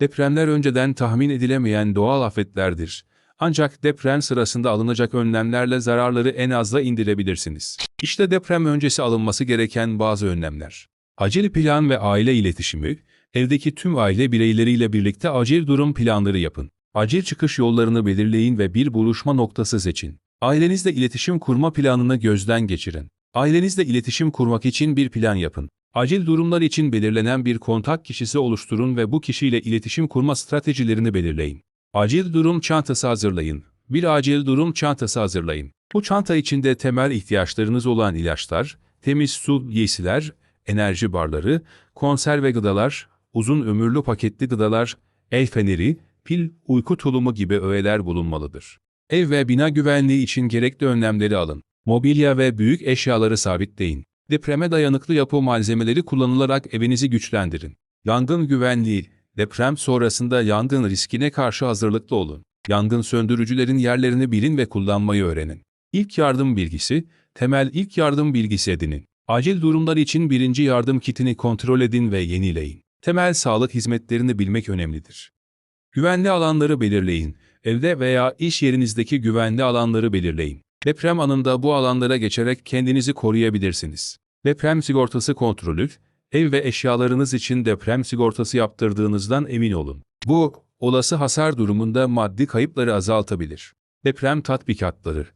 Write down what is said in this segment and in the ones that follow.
Depremler önceden tahmin edilemeyen doğal afetlerdir. Ancak deprem sırasında alınacak önlemlerle zararları en aza indirebilirsiniz. İşte deprem öncesi alınması gereken bazı önlemler. Acil plan ve aile iletişimi, evdeki tüm aile bireyleriyle birlikte acil durum planları yapın. Acil çıkış yollarını belirleyin ve bir buluşma noktası seçin. Ailenizle iletişim kurma planını gözden geçirin. Ailenizle iletişim kurmak için bir plan yapın. Acil durumlar için belirlenen bir kontak kişisi oluşturun ve bu kişiyle iletişim kurma stratejilerini belirleyin. Acil durum çantası hazırlayın. Bir acil durum çantası hazırlayın. Bu çanta içinde temel ihtiyaçlarınız olan ilaçlar, temiz su, giysiler, enerji barları, konserve gıdalar, uzun ömürlü paketli gıdalar, el feneri, pil, uyku tulumu gibi öğeler bulunmalıdır. Ev ve bina güvenliği için gerekli önlemleri alın. Mobilya ve büyük eşyaları sabitleyin. Depreme dayanıklı yapı malzemeleri kullanılarak evinizi güçlendirin. Yangın güvenliği, deprem sonrasında yangın riskine karşı hazırlıklı olun. Yangın söndürücülerin yerlerini bilin ve kullanmayı öğrenin. İlk yardım bilgisi, temel ilk yardım bilgisi edinin. Acil durumlar için birinci yardım kitini kontrol edin ve yenileyin. Temel sağlık hizmetlerini bilmek önemlidir. Güvenli alanları belirleyin. Evde veya iş yerinizdeki güvenli alanları belirleyin. Deprem anında bu alanlara geçerek kendinizi koruyabilirsiniz. Deprem sigortası kontrolü, ev ve eşyalarınız için deprem sigortası yaptırdığınızdan emin olun. Bu, olası hasar durumunda maddi kayıpları azaltabilir. Deprem tatbikatları.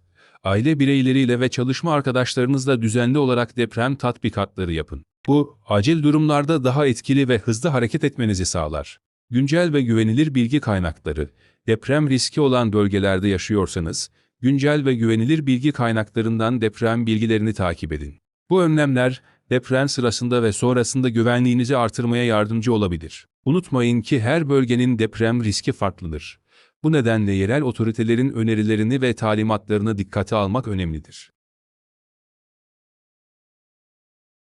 Aile bireyleriyle ve çalışma arkadaşlarınızla düzenli olarak deprem tatbikatları yapın. Bu, acil durumlarda daha etkili ve hızlı hareket etmenizi sağlar. Güncel ve güvenilir bilgi kaynakları. Deprem riski olan bölgelerde yaşıyorsanız, güncel ve güvenilir bilgi kaynaklarından deprem bilgilerini takip edin. Bu önlemler, deprem sırasında ve sonrasında güvenliğinizi artırmaya yardımcı olabilir. Unutmayın ki her bölgenin deprem riski farklıdır. Bu nedenle yerel otoritelerin önerilerini ve talimatlarını dikkate almak önemlidir.